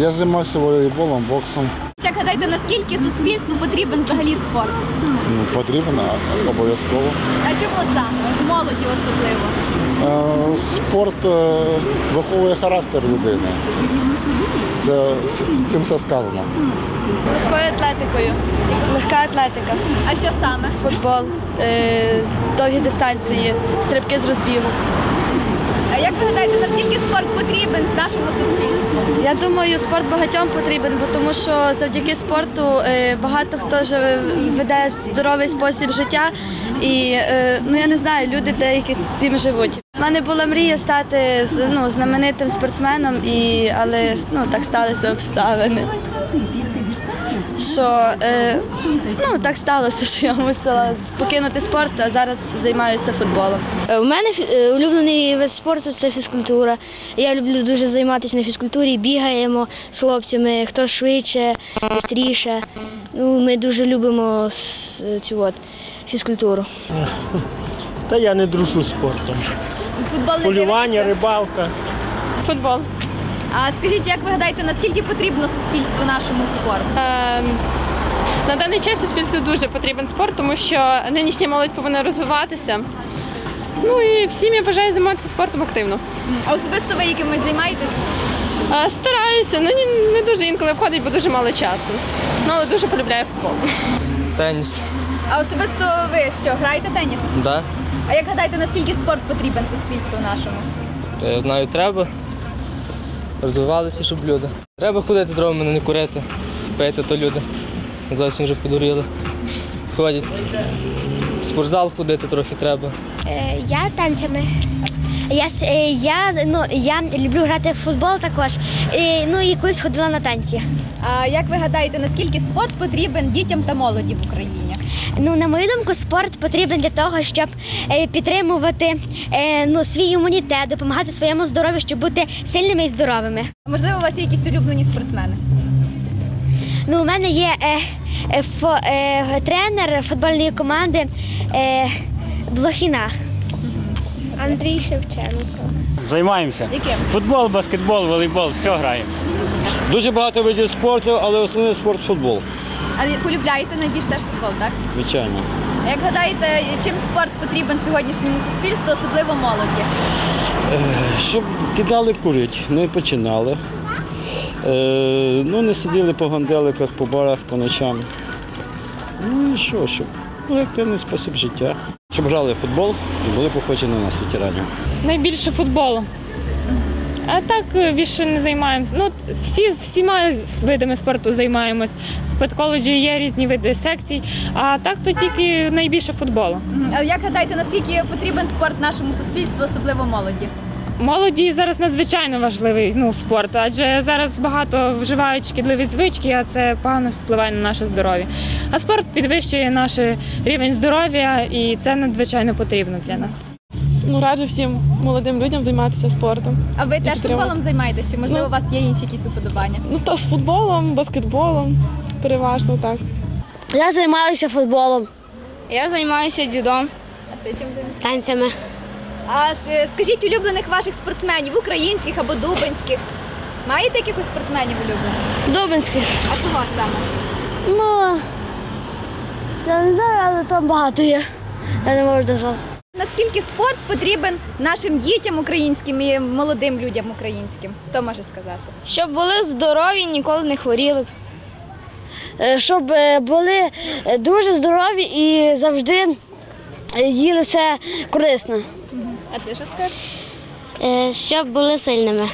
Я займався волейболом, боксом. Як гадаєте, наскільки суспільству потрібен взагалі спорт? Ну, потрібно обов'язково. А чому саме? Молоді особливо. Е, Спорт е, виховує характер людини. Це цим все сказано. Легкою атлетикою. Легка атлетика. А що саме? Футбол, е, довгі дистанції, стрибки з розбігу. А як ви гадаєте, наскільки спорт потрібен нашому суспільству? Я думаю, спорт багатьом потрібен, бо тому що завдяки спорту е, багато хто живе, веде здоровий спосіб життя. І е, ну я не знаю, люди деякі цим живуть. У мене була мрія стати ну, знаменитим спортсменом, і, але ну, так сталися обставини. Що е, ну, так сталося, що я мусила покинути спорт, а зараз займаюся футболом. Е, У мене е, улюблений вид спорту це фізкультура. Я люблю дуже займатися на фізкультурі, бігаємо з хлопцями, хто швидше, швидше. Ну, ми дуже любимо цю от, фізкультуру. Та я не дружу з спортом. Футбол не Полювання, рибалка. Футбол. А скажіть, як ви гадаєте, наскільки потрібно суспільству нашому спорт? Ем, на даний час суспільству дуже потрібен спорт, тому що нинішня молодь повинна розвиватися. Ну і всім я бажаю займатися спортом активно. А особисто ви якимось займаєтесь? Е, стараюся, ну ні- не дуже інколи входить, бо дуже мало часу. Ну, але дуже полюбляю футбол. Теніс. А особисто ви що, граєте теніс? Да. А як гадаєте, наскільки спорт потрібен суспільству нашому? Та я знаю, треба. Розвивалися, щоб люди. Треба ходити дровами, не курити, пити, то люди. Зовсім вже подуріли. Ходять. В спортзал ходити трохи треба. Е, Я танцями. Я, е, я, ну, я люблю грати в футбол також. Е, Ну і колись ходила на танці. А як ви гадаєте, наскільки спорт потрібен дітям та молоді в Україні? Ну, на мою думку, спорт потрібен для того, щоб е, підтримувати е, ну, свій імунітет, допомагати своєму здоров'ю, щоб бути сильними і здоровими. Можливо, у вас є якісь улюблені спортсмени? Ну, у мене є е, е, фо, е, тренер футбольної команди е, Блохіна. Андрій Шевченко. Займаємося. Яким? Футбол, баскетбол, волейбол, все граємо. Дуже багато видів спорту, але основний спорт футбол, А полюбляєте найбільш теж футбол, так? звичайно. Як гадаєте, чим спорт потрібен сьогоднішньому суспільству, особливо молоді? Щоб кидали курити, ну і починали. Е, ну, не сиділи по ганделиках, по барах по ночам. Ну і що, щоб активний спосіб життя. Щоб грали в футбол і були похожі на нас, ветеранів. Найбільше футболу. А так е, більше не займаємося. Ну, всі всіма видами спорту займаємось. В педколеджі є різні види секцій, а так то тільки найбільше футболу. А як гадаєте, наскільки потрібен спорт нашому суспільству, особливо молоді? Молоді зараз надзвичайно важливий ну, спорт, адже зараз багато вживають шкідливі звички, а це погано впливає на наше здоров'я. А спорт підвищує наш рівень здоров'я, і це надзвичайно потрібно для нас. Ну, раджу всім молодим людям займатися спортом. А ви теж футболом займаєтесь? Чи можливо Ну. у вас є інші якісь уподобання? Ну, та з футболом, баскетболом, переважно так. Я займаюся футболом, Я займаюся дідом. А ти чим займаєшся? танцями. А е, скажіть улюблених ваших спортсменів, українських або дубинських. Маєте якихось спортсменів улюблених? Дубинських. А кого саме? Ну, я не знаю, але там багато є. Я не можу назвати. Наскільки спорт потрібен нашим дітям українським і молодим людям українським? Хто може сказати? Щоб були здорові, ніколи не хворіли. Щоб е, були е, дуже здорові і завжди е, їли все корисно. А ти що скажеш? Щоб були сильними.